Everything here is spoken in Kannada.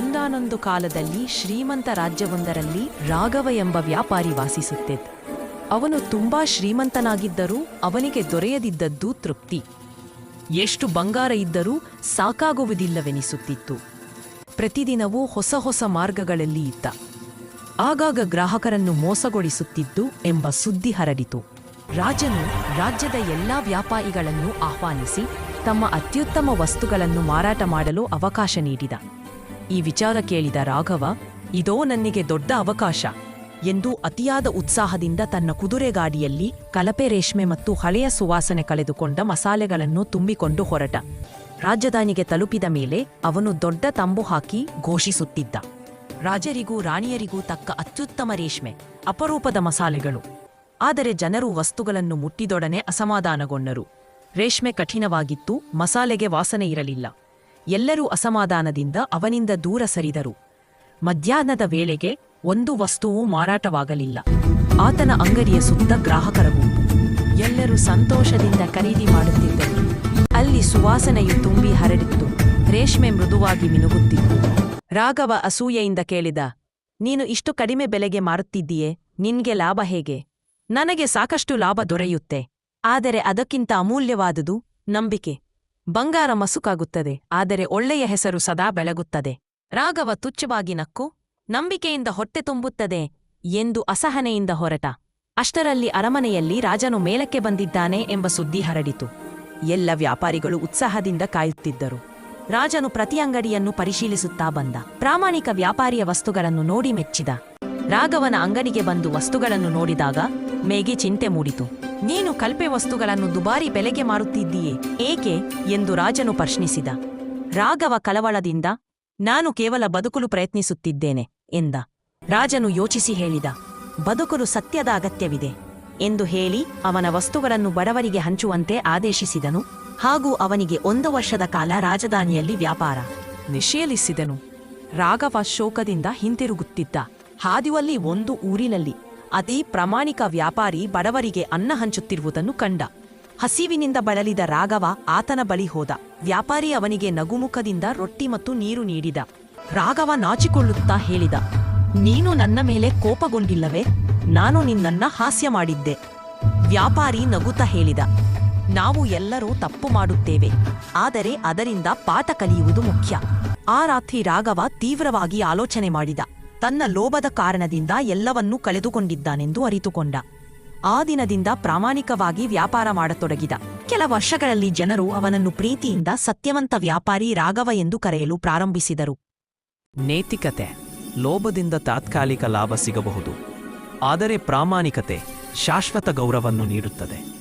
ಒಂದಾನೊಂದು ಕಾಲದಲ್ಲಿ ಶ್ರೀಮಂತ ರಾಜ್ಯವೊಂದರಲ್ಲಿ ರಾಘವ ಎಂಬ ವ್ಯಾಪಾರಿ ವಾಸಿಸುತ್ತಿದ್ದ. ಅವನು ತುಂಬಾ ಶ್ರೀಮಂತನಾಗಿದ್ದರೂ ಅವನಿಗೆ ದೊರೆಯದಿದ್ದದ್ದು ತೃಪ್ತಿ. ಎಷ್ಟು ಬಂಗಾರ ಇದ್ದರೂ ಸಾಕಾಗುವುದಿಲ್ಲವೆನಿಸುತ್ತಿತ್ತು. ಪ್ರತಿದಿನವೂ ಹೊಸ ಹೊಸ ಮಾರ್ಗಗಳಲ್ಲಿ ಇದ್ದ. ಆಗಾಗ ಗ್ರಾಹಕರನ್ನು ಮೋಸಗೊಳಿಸುತ್ತಿದ್ದು ಎಂಬ ಸುದ್ದಿ ಹರಡಿತು. ರಾಜನು ರಾಜ್ಯದ ಎಲ್ಲಾ ವ್ಯಾಪಾರಿಗಳನ್ನು ಆಹ್ವಾನಿಸಿ ತಮ್ಮ ಅತ್ಯುತ್ತಮ ವಸ್ತುಗಳನ್ನು ಮಾರಾಟ ಮಾಡಲು ಅವಕಾಶ ನೀಡಿದ. ಈ ವಿಚಾರ ಕೇಳಿದ ರಾಘವ, ಇದೋ ನನಗೆ ದೊಡ್ಡ ಅವಕಾಶ ಎಂದು ಅತಿಯಾದ ಉತ್ಸಾಹದಿಂದ ತನ್ನ ಕುದುರೆಗಾಡಿಯಲ್ಲಿ ಕಲಪೆ ರೇಷ್ಮೆ ಮತ್ತು ಹಳೆಯ ಸುವಾಸನೆ ಕಳೆದುಕೊಂಡ ಮಸಾಲೆಗಳನ್ನು ತುಂಬಿಕೊಂಡು ಹೊರಟ. ರಾಜಧಾನಿಗೆ ತಲುಪಿದ ಮೇಲೆ ಅವನು ದೊಡ್ಡ ತಂಬು ಹಾಕಿ ಘೋಷಿಸುತ್ತಿದ್ದ. ರಾಜರಿಗೂ ರಾಣಿಯರಿಗೂ ತಕ್ಕ ಅತ್ಯುತ್ತಮ ರೇಷ್ಮೆ, ಅಪರೂಪದ ಮಸಾಲೆಗಳು. ಆದರೆ ಜನರು ವಸ್ತುಗಳನ್ನು ಮುಟ್ಟಿದೊಡನೆ ಅಸಮಾಧಾನಗೊಂಡರು. ರೇಷ್ಮೆ ಕಠಿಣವಾಗಿತ್ತು, ಮಸಾಲೆಗೆ ವಾಸನೆ ಇರಲಿಲ್ಲ. ಎಲ್ಲರೂ ಅಸಮಾಧಾನದಿಂದ ಅವನಿಂದ ದೂರ ಸರಿದರು. ಮಧ್ಯಾಹ್ನದ ವೇಳೆಗೆ ಒಂದು ವಸ್ತುವೂ ಮಾರಾಟವಾಗಲಿಲ್ಲ. ಆತನ ಅಂಗಡಿಯ ಸುತ್ತ ಗ್ರಾಹಕರ ಗುಂಪು ಎಲ್ಲರೂ ಸಂತೋಷದಿಂದ ಖರೀದಿ ಮಾಡುತ್ತಿದ್ದರು. ಅಲ್ಲಿ ಸುವಾಸನೆಯು ತುಂಬಿ ಹರಡಿತ್ತು. ರೇಷ್ಮೆ ಮೃದುವಾಗಿ ಮಿನುಗುತ್ತಿತ್ತು. ರಾಘವ ಅಸೂಯೆಯಿಂದ ಕೇಳಿದ, ನೀನು ಇಷ್ಟು ಕಡಿಮೆ ಬೆಲೆಗೆ ಮಾರುತ್ತಿದ್ದೀಯೇ, ನಿನ್ಗೆ ಲಾಭ ಹೇಗೆ? ನನಗೆ ಸಾಕಷ್ಟು ಲಾಭ ದೊರೆಯುತ್ತೆ. ಆದರೆ ಅದಕ್ಕಿಂತ ಅಮೂಲ್ಯವಾದುದು ನಂಬಿಕೆ. ಬಂಗಾರ ಮಸುಕಾಗುತ್ತದೆ, ಆದರೆ ಒಳ್ಳೆಯ ಹೆಸರು ಸದಾ ಬೆಳಗುತ್ತದೆ. ರಾಘವ ತುಚ್ಛವಾಗಿ ನಕ್ಕು, ನಂಬಿಕೆಯಿಂದ ಹೊಟ್ಟೆ ತುಂಬುತ್ತದೆ ಎಂದು ಅಸಹನೆಯಿಂದ ಹೊರಟ. ಅಷ್ಟರಲ್ಲಿ ಅರಮನೆಯಲ್ಲಿ ರಾಜನು ಮೇಲಕ್ಕೆ ಬಂದಿದ್ದಾನೆ ಎಂಬ ಸುದ್ದಿ ಹರಡಿತು. ಎಲ್ಲ ವ್ಯಾಪಾರಿಗಳು ಉತ್ಸಾಹದಿಂದ ಕಾಯುತ್ತಿದ್ದರು. ರಾಜನು ಪ್ರತಿ ಅಂಗಡಿಯನ್ನು ಪರಿಶೀಲಿಸುತ್ತಾ ಬಂದ. ಪ್ರಾಮಾಣಿಕ ವ್ಯಾಪಾರಿಯ ವಸ್ತುಗಳನ್ನು ನೋಡಿ ಮೆಚ್ಚಿದ. ರಾಘವನ ಅಂಗಡಿಗೆ ಬಂದು ವಸ್ತುಗಳನ್ನು ನೋಡಿದಾಗ ಮೇಗಿ ಚಿಂತೆ ಮೂಡಿತು. ನೀನು ಕಲ್ಪೆ ವಸ್ತುಗಳನ್ನು ದುಬಾರಿ ಬೆಲೆಗೆ ಮಾರುತ್ತಿದ್ದೀಯೇ? ಏಕೆ? ಎಂದು ರಾಜನು ಪ್ರಶ್ನಿಸಿದ. ರಾಘವ ಕಳವಳದಿಂದ, ನಾನು ಕೇವಲ ಬದುಕಲು ಪ್ರಯತ್ನಿಸುತ್ತಿದ್ದೇನೆ, ಎಂದ. ರಾಜನು ಯೋಚಿಸಿ ಹೇಳಿದ. ಬದುಕಲು ಸತ್ಯದ ಅಗತ್ಯವಿದೆ, ಎಂದು ಹೇಳಿ ಅವನ ವಸ್ತುಗಳನ್ನು ಬಡವರಿಗೆ ಹಂಚುವಂತೆ ಆದೇಶಿಸಿದನು. ಹಾಗೂ ಅವನಿಗೆ ಒಂದು ವರ್ಷದ ಕಾಲ ರಾಜಧಾನಿಯಲ್ಲಿ ವ್ಯಾಪಾರ ನಿಷೇಧಿಸಿದನು ರಾಘವ ಶೋಕದಿಂದ ಹಿಂತಿರುಗುತ್ತಿದ್ದ. ಹಾದಿಯಲ್ಲಿ ಒಂದು ಊರಿನಲ್ಲಿ ಅತಿ ಪ್ರಾಮಾಣಿಕ ವ್ಯಾಪಾರಿ ಬಡವರಿಗೆ ಅನ್ನ ಹಂಚುತ್ತಿರುವುದನ್ನು ಕಂಡ. ಹಸಿವಿನಿಂದ ಬಳಲಿದ ರಾಘವ ಆತನ ಬಳಿ ಹೋದ. ವ್ಯಾಪಾರಿ ಅವನಿಗೆ ನಗುಮುಖದಿಂದ ರೊಟ್ಟಿ ಮತ್ತು ನೀರು ನೀಡಿದ. ರಾಘವ ನಾಚಿಕೊಳ್ಳುತ್ತಾ ಹೇಳಿದ, ನೀನು ನನ್ನ ಮೇಲೆ ಕೋಪಗೊಂಡಿಲ್ಲವೇ? ನಾನು ನಿನ್ನನ್ನ ಹಾಸ್ಯ ಮಾಡಿದ್ದೆ. ವ್ಯಾಪಾರಿ ನಗುತ್ತಾ ಹೇಳಿದ, ನಾವು ಎಲ್ಲರೂ ತಪ್ಪು ಮಾಡುತ್ತೇವೆ, ಆದರೆ ಅದರಿಂದ ಪಾಠ ಕಲಿಯುವುದು ಮುಖ್ಯ. ಆ ರಾತ್ರಿ ರಾಘವ ತೀವ್ರವಾಗಿ ಆಲೋಚನೆ ಮಾಡಿದ. ತನ್ನ ಲೋಭದ ಕಾರಣದಿಂದ ಎಲ್ಲವನ್ನೂ ಕಳೆದುಕೊಂಡಿದ್ದಾನೆಂದು ಅರಿತುಕೊಂಡ. ಆ ದಿನದಿಂದ ಪ್ರಾಮಾಣಿಕವಾಗಿ ವ್ಯಾಪಾರ ಮಾಡತೊಡಗಿದ. ಕೆಲ ವರ್ಷಗಳಲ್ಲಿ ಜನರು ಅವನನ್ನು ಪ್ರೀತಿಯಿಂದ ಸತ್ಯವಂತ ವ್ಯಾಪಾರಿ ರಾಘವ ಎಂದು ಕರೆಯಲು ಪ್ರಾರಂಭಿಸಿದರು. ನೈತಿಕತೆ, ಲೋಭದಿಂದ ತಾತ್ಕಾಲಿಕ ಲಾಭ ಸಿಗಬಹುದು. ಆದರೆ ಪ್ರಾಮಾಣಿಕತೆ ಶಾಶ್ವತ ಗೌರವವನ್ನು ನೀಡುತ್ತದೆ.